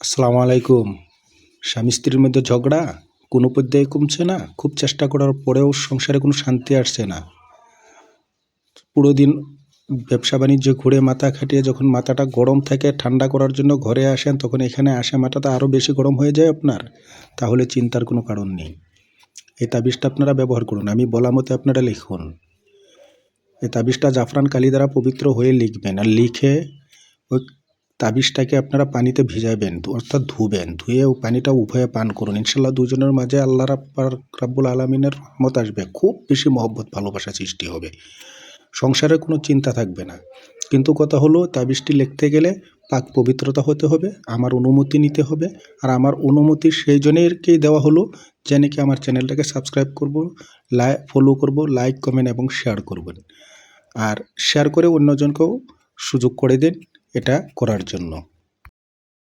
আসসালামু আলাইকুম। স্বামী স্ত্রীর মধ্যে ঝগড়া, কোনো পর্যায়ে কমছে না, খুব চেষ্টা করার পরেও সংসারে কোনো শান্তি আসছে না। পুরো দিন ব্যবসা বাণিজ্য ঘুরে মাথা খাটিয়ে যখন মাথাটা গরম থাকে, ঠান্ডা করার জন্য ঘরে আসেন, তখন এখানে আসে মাথাটা আরও বেশি গরম হয়ে যায় আপনার, তাহলে চিন্তার কোনো কারণ নেই। এই তাবিজটা আপনারা ব্যবহার করুন, আমি বলা মতে আপনারা লিখুন। এই তাবিজটা জাফরান কালি দ্বারা পবিত্র হয়ে লিখবেন, আর লিখে ওই তাবিজটাকে আপনারা পানিতে ভিজাবেন অর্থাৎ ধুবেন, ধুয়ে পানিটা উভয়ে পান করুন। ইনশাল্লাহ দুজনের মাঝে আল্লাহ রাব্বুল আলমিনের রহমত আসবে। খুব বেশি মহব্বত, ভালোবাসা সৃষ্টি হবে। সংসারে কোনো চিন্তা থাকবে না। কিন্তু কথা হলো, তাবিজটি লিখতে গেলে পাক পবিত্রতা হতে হবে, আমার অনুমতি নিতে হবে। আর আমার অনুমতি সেই জনেরকেই দেওয়া হলো যে নাকি আমার চ্যানেলটাকে সাবস্ক্রাইব করব, লাই ফলো করব লাইক কমেন্ট এবং শেয়ার করবেন। আর শেয়ার করে অন্যজনকেও সুযোগ করে দিন। এটা করার জন্য।